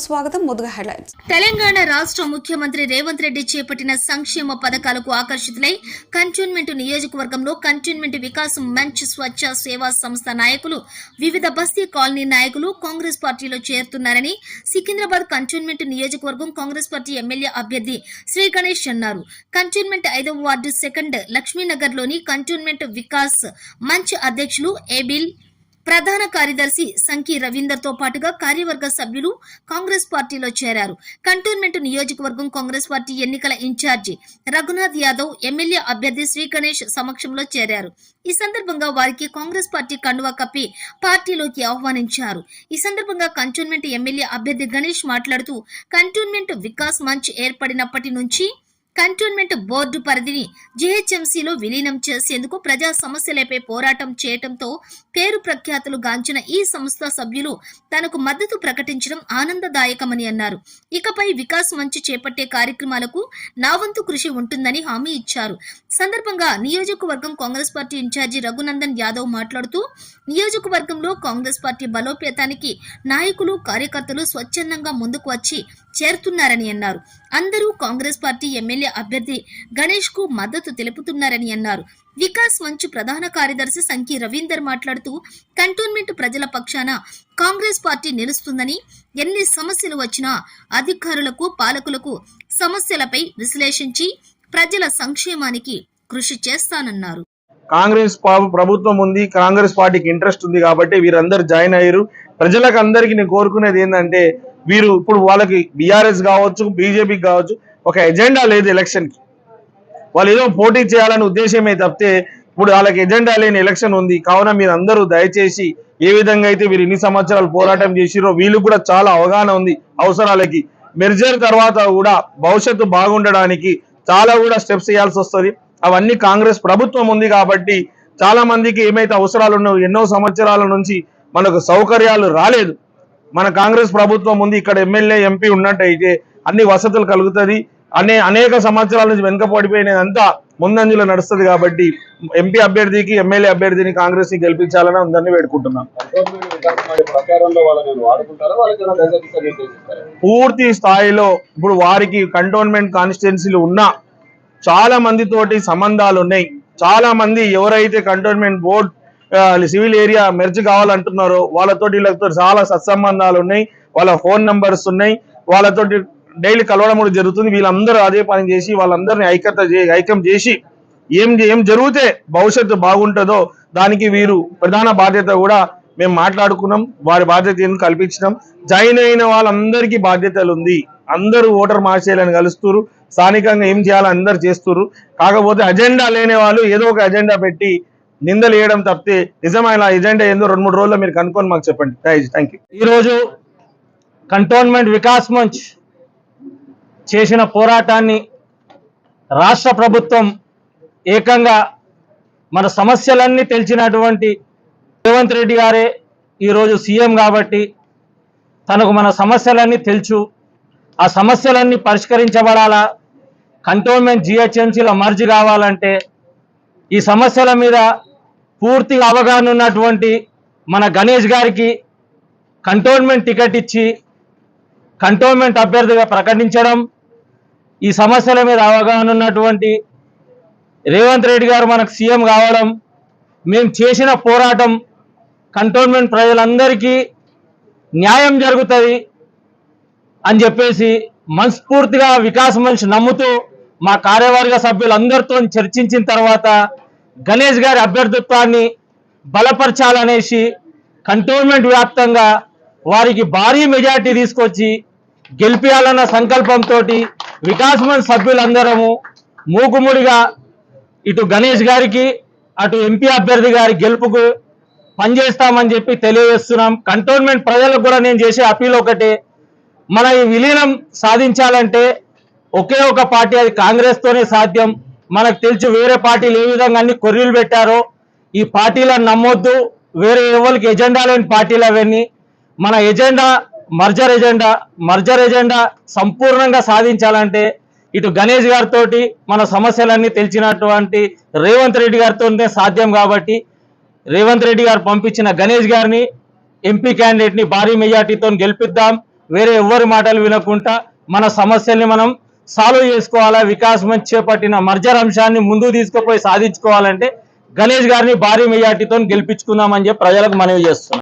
స్వాగతం ముందుగా హెడ్లైన్స్ తెలంగాణ రాష్ట్ర ముఖ్యమంత్రి రేవంత్ రెడ్డి చేపట్టిన సంక్షేమ పథకాలకు ఆకర్షితులై కంటోన్మెంట్ నియోజకవర్గంలో కంటోన్మెంట్ వికాస్ మంచ్ స్వచ్ఛ సేవా సంస్థ నాయకులు వివిధ బస్తీ కాలనీ నాయకులు కాంగ్రెస్ పార్టీలో చేరుతున్నారని సికింద్రాబాద్ కంటోన్మెంట్ నియోజకవర్గం కాంగ్రెస్ పార్టీ ఎమ్మెల్యే అభ్యర్థి శ్రీ గణేష్ అన్నారు. కంటోన్మెంట్ ఐదవ వార్డు సెకండ్ లక్ష్మీనగర్లోని కంటోన్మెంట్ వికాస్ మంచ్ అధ్యక్షులు ఏబిల్ ప్రధాన కార్యదర్శి సంకి రవీందర్తో పాటుగా కార్యవర్గ సభ్యులు కాంగ్రెస్ పార్టీలో చేరారు. కంటోన్మెంట్ నియోజకవర్గం కాంగ్రెస్ పార్టీ ఎన్నికల ఇన్ఛార్జి రఘునాథ్ యాదవ్ ఎమ్మెల్యే అభ్యర్థి శ్రీ గణేష్ సమక్షంలో చేరారు. ఈ సందర్భంగా వారికి కాంగ్రెస్ పార్టీ కండువా కప్పి పార్టీలోకి ఆహ్వానించారు. ఈ సందర్భంగా కంటోన్మెంట్ ఎమ్మెల్యే అభ్యర్థి గణేష్ మాట్లాడుతూ కంటోన్మెంట్ వికాస్ మంచ్ ఏర్పడినప్పటి నుంచి కంటోన్మెంట్ బోర్డు పరిధిని జీహెచ్ఎంసీలో విలీనం చేసేందుకు ప్రజా సమస్యలపై పోరాటం చేయటంతో పేరు ప్రఖ్యాతులు గాంచిన ఈ సంస్థ సభ్యులు తనకు మద్దతు ప్రకటించడం ఆనందదాయకమని అన్నారు. ఇకపై వికాస్ మంచు చేపట్టే కార్యక్రమాలకు నా వంతు కృషి ఉంటుందని హామీ ఇచ్చారు. సందర్భంగా నియోజకవర్గం కాంగ్రెస్ పార్టీ ఇన్ఛార్జి రఘునందన్ యాదవ్ మాట్లాడుతూ నియోజకవర్గంలో కాంగ్రెస్ పార్టీ బలోపేతానికి నాయకులు కార్యకర్తలు స్వచ్ఛందంగా ముందుకు వచ్చి చేరుతున్నారని అన్నారు. అందరూ కాంగ్రెస్ పార్టీ ఎమ్మెల్యే అభ్యర్థి గణేష్కు మద్దతు తెలుపుతున్నారని అన్నారు. వికాస్ మంచు ప్రధాన కార్యదర్శి సంఖ్య రవీందర్ మాట్లాడుతూ కంటోన్మెంట్ ప్రజల పక్షాన కాంగ్రెస్ పార్టీ నిలుస్తుందని ఎన్ని సమస్యలు వచ్చినా అధికారులకు పాలకులకు సమస్యలపై విశ్లేషించి ప్రజల సంక్షేమానికి కృషి చేస్తానన్నారు. కాంగ్రెస్ ప్రభుత్వం ఉంది కాంగ్రెస్ పార్టీకి ఇంట్రెస్ట్ ఉంది కాబట్టి వీరందరూ జాయిన్ అయ్యారు. ప్రజలకు అందరికీ నేను కోరుకునేది ఏంటంటే వీరు ఇప్పుడు వాళ్ళకి బీఆర్ఎస్ కావచ్చు బీజేపీకి కావచ్చు ఒక ఎజెండా లేదు ఎలక్షన్కి వాళ్ళు ఏదో పోటీ చేయాలనే ఉద్దేశమే తప్పితే ఇప్పుడు వాళ్ళకి ఎజెండా లేని ఎలక్షన్ ఉంది. కావున మీరు అందరూ దయచేసి ఏ విధంగా అయితే వీరు ఇన్ని సంవత్సరాలు పోరాటం చేసిరో వీళ్ళు కూడా చాలా అవగాహన ఉంది అవసరాలకి. మెర్జర్ తర్వాత కూడా భవిష్యత్తు బాగుండడానికి చాలా కూడా స్టెప్స్ చేయాల్సి వస్తుంది. అవన్నీ కాంగ్రెస్ ప్రభుత్వం ఉంది కాబట్టి చాలా మందికి ఏమైతే అవసరాలు ఉన్నాయో ఎన్నో సంవత్సరాల నుంచి మనకు సౌకర్యాలు రాలేదు. మన కాంగ్రెస్ ప్రభుత్వం ఉంది. ఇక్కడ ఎమ్మెల్యే ఎంపీ ఉన్నట్టయితే అన్ని వసతులు కలుగుతుంది. అనే అనేక సంవత్సరాల నుంచి వెనుకపడిపోయినదంతా ముందంజలో నడుస్తుంది కాబట్టి ఎంపీ అభ్యర్థికి ఎమ్మెల్యే అభ్యర్థిని కాంగ్రెస్ని గెలిపించాలని ఉందని వేడుకుంటున్నాం. పూర్తి స్థాయిలో ఇప్పుడు వారికి కంటోన్మెంట్ కాన్స్టిట్యున్సీలు ఉన్నా చాలా మంది తోటి సంబంధాలు ఉన్నాయి చాలా మంది ఎవరైతే cantonment board civil area merge కావాలంటున్నారో వాళ్ళతోటి వీళ్ళతో చాలా సత్సంబంధాలు ఉన్నాయి వాళ్ళ ఫోన్ నంబర్స్ ఉన్నాయి. వాళ్ళతోటి డైలీ కలవడం కూడా జరుగుతుంది. వీళ్ళందరూ అదే పని చేసి వాళ్ళందరినీ ఐక్యత ఐక్యం చేసి ఏం ఏం జరిగితే భవిష్యత్తు బాగుంటుందో దానికి వీరు ప్రధాన బాధ్యత కూడా మేము మాట్లాడుకున్నాం. వారి బాధ్యత ఏందో కల్పించినాం. జాయిన్ అయిన వాళ్ళందరికీ బాధ్యతలు ఉంది. అందరూ ఓటర్ మార్చేయాలని కలుస్తున్నారు స్థానికంగా ఏం చేయాలని అందరు చేస్తున్నారు కాకపోతే అజెండా లేని వాళ్ళు ఏదో ఒక అజెండా పెట్టి నిందలు వేయడం తప్పితే నిజమైన ఎజెండా ఏందో రెండు మూడు రోజుల్లో మీరు కనుక్కొని మాకు చెప్పండి. థ్యాంక్ యూ ఈరోజు కంటోన్మెంట్ వికాస్ మంచ్ చేసిన పోరాటాన్ని రాష్ట్ర ప్రభుత్వం ఏకంగా మన సమస్యలన్నీ తెలిసినటువంటి రేవంత్ రెడ్డి గారే ఈరోజు సీఎం కాబట్టి తనకు మన సమస్యలన్నీ తెలుసు. ఆ సమస్యలన్నీ పరిష్కరించబడాలా? కంటోన్మెంట్ జిహెచ్ఎంసీలో మర్జీ కావాలంటే ఈ సమస్యల మీద పూర్తిగా అవగాహన ఉన్నటువంటి మన గణేష్ గారికి కంటోన్మెంట్ టికెట్ ఇచ్చి కంటోన్మెంట్ అభ్యర్థిగా ప్రకటించడం ఈ సమస్యల మీద అవగాహన ఉన్నటువంటి రేవంత్ రెడ్డి గారు మనకు సీఎం కావడం మేము చేసిన పోరాటం కంటోన్మెంట్ ప్రజలందరికీ న్యాయం జరుగుతుంది అని చెప్పేసి మనస్ఫూర్తిగా వికాస్ మనిషి నమ్ముతూ మా కార్యవర్గ సభ్యులందరితో చర్చించిన తర్వాత గణేష్ గారి అభ్యర్థిత్వాన్ని బలపరచాలనేసి కంటోన్మెంట్ వ్యాప్తంగా వారికి భారీ మెజార్టీ తీసుకొచ్చి గెలిపించాలన్న సంకల్పంతో వికాస్ సభ్యులందరము మూకుముడిగా ఇటు గణేష్ గారికి అటు ఎంపీ అభ్యర్థి గారి గెలుపుకు పనిచేస్తామని చెప్పి తెలియజేస్తున్నాం. కంటోన్మెంట్ ప్రజలకు కూడా నేను చేసే అప్పీల్ ఒకటే. మన ఈ విలీనం సాధించాలంటే ఒకే ఒక పార్టీ అది కాంగ్రెస్తోనే సాధ్యం. మనకు తెలుసు వేరే పార్టీలు ఏ విధంగా అన్ని కొర్రీలు పెట్టారో ఈ పార్టీలను నమ్మొద్దు. వేరే ఎవరికి ఎజెండా లేని పార్టీలు అవన్నీ. మన agenda merger agenda merger agenda సంపూర్ణంగా సాధించాలంటే ఇటు గణేష్ గారితో మన సమస్యలన్నీ తెలిసినటువంటి రేవంత్ రెడ్డి గారితోనే సాధ్యం కాబట్టి రేవంత్ రెడ్డి గారు పంపించిన గణేష్ గారిని ఎంపీ క్యాండిడేట్ని భారీ మెజార్టీతో గెలిపిద్దాం. వేరే ఎవరి మాటలు వినకుండా మన సమస్యల్ని మనం సాల్వ్ చేసుకోవాలా? వికాస్ చేపట్టిన మర్జర్ అంశాన్ని ముందు తీసుకుపోయి సాధించుకోవాలంటే గణేష్ గారిని భారీ మెజార్టీతో గెలిపించుకుందామని చెప్పి ప్రజలకు మనవి చేస్తున్నాం.